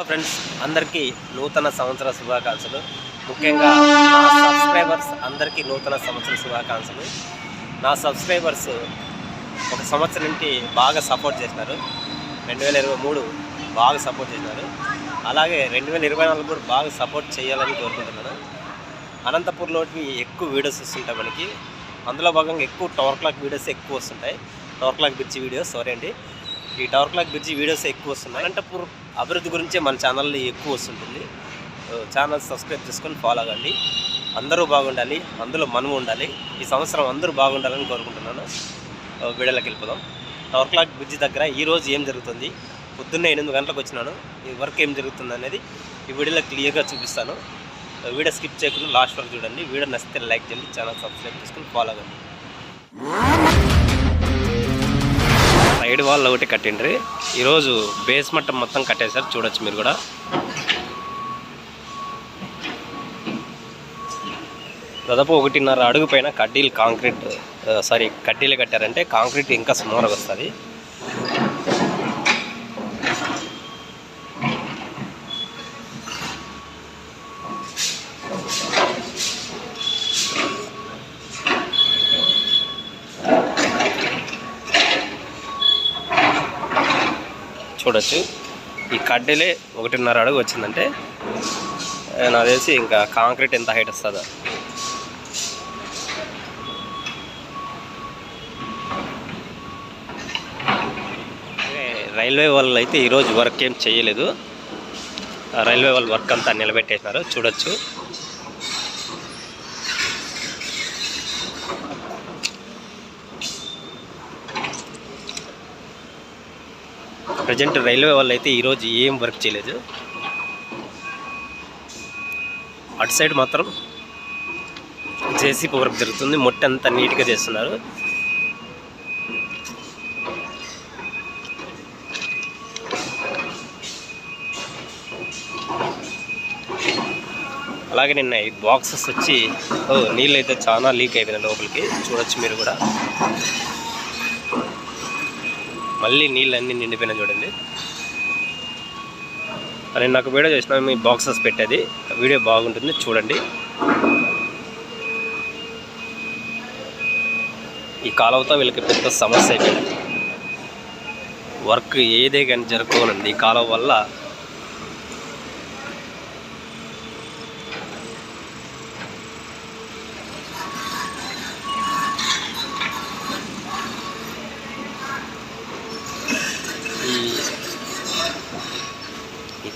Friends అందరికీ నూతన సంవత్సర శుభాకాంక్షలు. ముఖ్యంగా నా సబ్స్క్రైబర్స్ అందరికీ నూతన సంవత్సర శుభాకాంక్షలు. నా సబ్స్క్రైబర్స్ ఒక సంవత్సరం నుండి బాగా సపోర్ట్ చేసినారు. రెండు వేల ఇరవై మూడు బాగా సపోర్ట్ చేసినారు. అలాగే రెండు వేల ఇరవై నాలుగు కూడా బాగా సపోర్ట్ చేయాలని కోరుకుంటున్నాను. అనంతపూర్లోకి ఎక్కువ వీడియోస్ వస్తుంటాయి మనకి. అందులో భాగంగా ఎక్కువ టవర్ క్లాక్ వీడియోస్ ఎక్కువ వస్తుంటాయి. టవర్ క్లాక్ వీడియోస్ సారీ అండి. ఈ టవర్ క్లాక్ బ్రిడ్జి వీడియోస్ ఎక్కువ వస్తున్నాయి. అనంతపూర్. అభివృద్ధి గురించే మన ఛానల్లో ఎక్కువ వస్తుంటుంది. ఛానల్ సబ్స్క్రైబ్ చేసుకొని ఫాలో అవ్వండి అందరూ బాగుండాలి. అందులో మనము ఉండాలి. ఈ సంవత్సరం అందరూ బాగుండాలని కోరుకుంటున్నాను. వీడియోలోకి వెళ్ళిపోదాం. టవర్ క్లాక్ బ్రిడ్జి దగ్గర ఈరోజు ఏం జరుగుతుంది? పొద్దున్నే ఎనిమిది గంటలకు వచ్చినాను. ఈ వర్క్ ఏం జరుగుతుంది అనేది ఈ వీడియోలో క్లియర్గా చూపిస్తాను. వీడియో స్కిప్ చేయకుండా లాస్ట్ వరకు చూడండి. వీడియో నచ్చితే లైక్ చేయండి. ఛానల్ సబ్స్క్రైబ్ చేసుకొని ఫాలో అవ్వండి సైడ్ వాల్ ఒకటి కట్టిండ్రి. ఈరోజు బేస్ మట్టం మొత్తం కట్టేశారు. చూడొచ్చు మీరు కూడా. దాదాపు ఒకటిన్నర అడుగు పైన కడ్డీలు కాంక్రీట్ సారీ కడ్డీలు కట్టారంటే కాంక్రీట్ ఇంకా స్మూరగా వస్తుంది. చూడొచ్చు. ఈ కడ్డీలే ఒకటిన్నర అడుగు వచ్చిందంటే నాకు తెలిసి ఇంకా కాంక్రీట్ ఎంత హైట్ వస్తుందో. రైల్వే వాళ్ళు అయితే ఈరోజు వర్క్ ఏం చేయలేదు. రైల్వే వాళ్ళు వర్క్ అంతా నిలబెట్టేసినారు. చూడొచ్చు. ప్రజెంట్ రైల్వే వాళ్ళు అయితే ఈరోజు ఏం వర్క్ చేయలేదు. అటు సైడ్ మాత్రం జేసీపీ వర్క్ జరుగుతుంది. మొట్ట అంతా నీట్గా చేస్తున్నారు. అలాగే నిన్న ఈ బాక్సెస్ వచ్చి నీళ్ళు అయితే చాలా లీక్ అయిపోయినాయి లోపలికి. చూడొచ్చు మీరు కూడా. మళ్ళీ నీళ్ళు అన్నీ చూడండి. నేను నాకు వీడియో చేసిన మీ బాక్సెస్ పెట్టేది. వీడియో బాగుంటుంది చూడండి. ఈ కాలువతో వీళ్ళకి పెద్ద సమస్య అయిపోయింది. వర్క్ ఏదే కానీ జరుపుకోనండి ఈ కాలువ వల్ల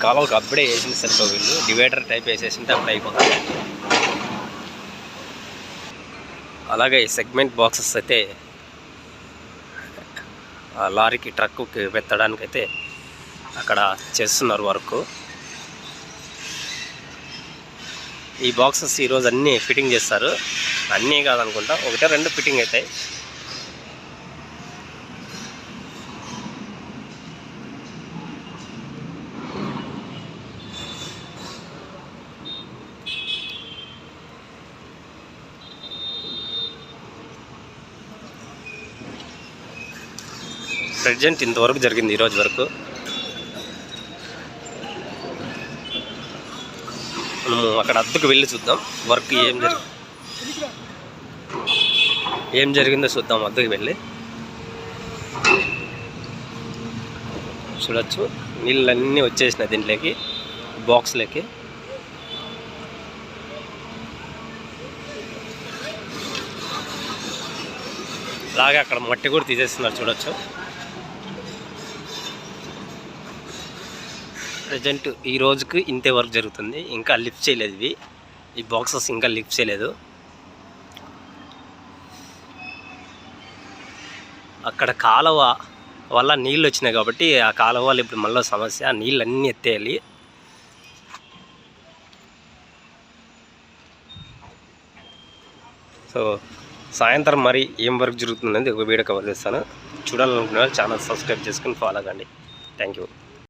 కాలంకి అప్పుడే వేసింది సరిపో వీళ్ళు. డివైడర్ టైప్ వేసేసింటే అప్పుడు అయిపోతుంది. అలాగే ఈ సెగ్మెంట్ బాక్సెస్ అయితే ఆ లారీకి ట్రక్కుకి పెట్టడానికి అయితే అక్కడ చేస్తున్నారు వర్క్. ఈ బాక్సెస్ ఈరోజు అన్నీ ఫిట్టింగ్ చేస్తారు. అన్నీ కాదనుకుంటా ఒకటే రెండు ఫిట్టింగ్ అవుతాయి. ప్రజెంట్ ఇంతవరకు జరిగింది ఈరోజు వరకు. మనము అక్కడ అద్దెకు వెళ్ళి చూద్దాం వర్క్ ఏం జరిగి ఏం జరిగిందో చూద్దాం అద్దెకు వెళ్ళి. చూడొచ్చు నీళ్ళన్నీ వచ్చేసినాయి దీంట్లోకి బాక్స్లోకి. అలాగే అక్కడ మట్టి కూడా తీసేస్తున్నారు చూడొచ్చు. ప్రజెంట్ ఈ రోజుకి ఇంతే వర్క్ జరుగుతుంది. ఇంకా లిఫ్ట్ చేయలేదు ఇవి. ఈ బాక్సెస్ ఇంకా లిఫ్ట్ చేయలేదు. అక్కడ కాలువ వల్ల నీళ్ళు వచ్చినాయి కాబట్టి ఆ కాలువ వల్ల ఇప్పుడు మళ్ళీ సమస్య. నీళ్ళు అన్నీ ఎత్తేయాలి. సో సాయంత్రం మరి ఏం వర్క్ జరుగుతుందని ఒక వీడియో కవర్ చేస్తాను. చూడాలనుకునే వాళ్ళు ఛానల్ సబ్స్క్రైబ్ చేసుకుని ఫాలో అవ్వండి థ్యాంక్ యూ.